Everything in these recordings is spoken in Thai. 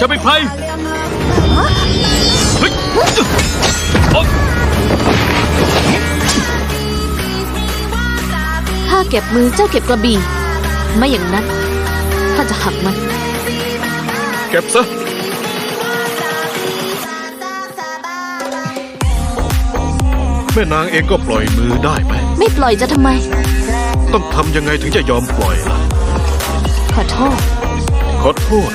จะเป็นใครเฮ้ยโอ๊ยข้าเก็บมือเจ้าเก็บกระบี่ ไม่อย่างนั้นข้าจะหักมัน เก็บซะแม่นางเองก็ปล่อยมือได้ไหม ไม่ปล่อยจะทำไม ต้องทำยังไงถึงจะยอมปล่อยล่ะ ขอโทษ ขอโทษ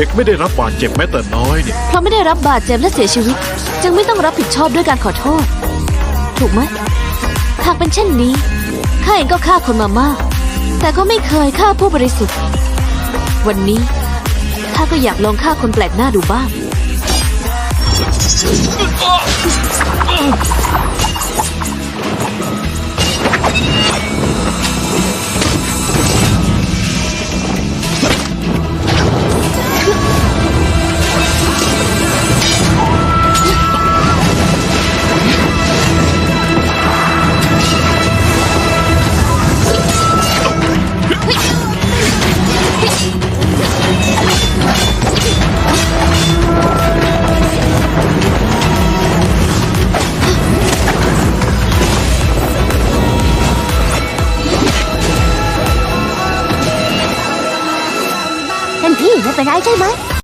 เด็กไม่ได้รับบาดเจ็บแม้แต่น้อยเนี่ยเพราะไม่ได้รับบาดเจ็บและเสียชีวิต จึงไม่ต้องรับผิดชอบด้วยการขอโทษ ถูกไหมหากเป็นเช่นนี้ข้าเองก็ฆ่าคนมามาก แต่ก็ไม่เคยฆ่าผู้บริสุทธิ์ วันนี้ข้าก็อยากลองฆ่าคนแปลกหน้าดูบ้าง เป็นพี่ไม่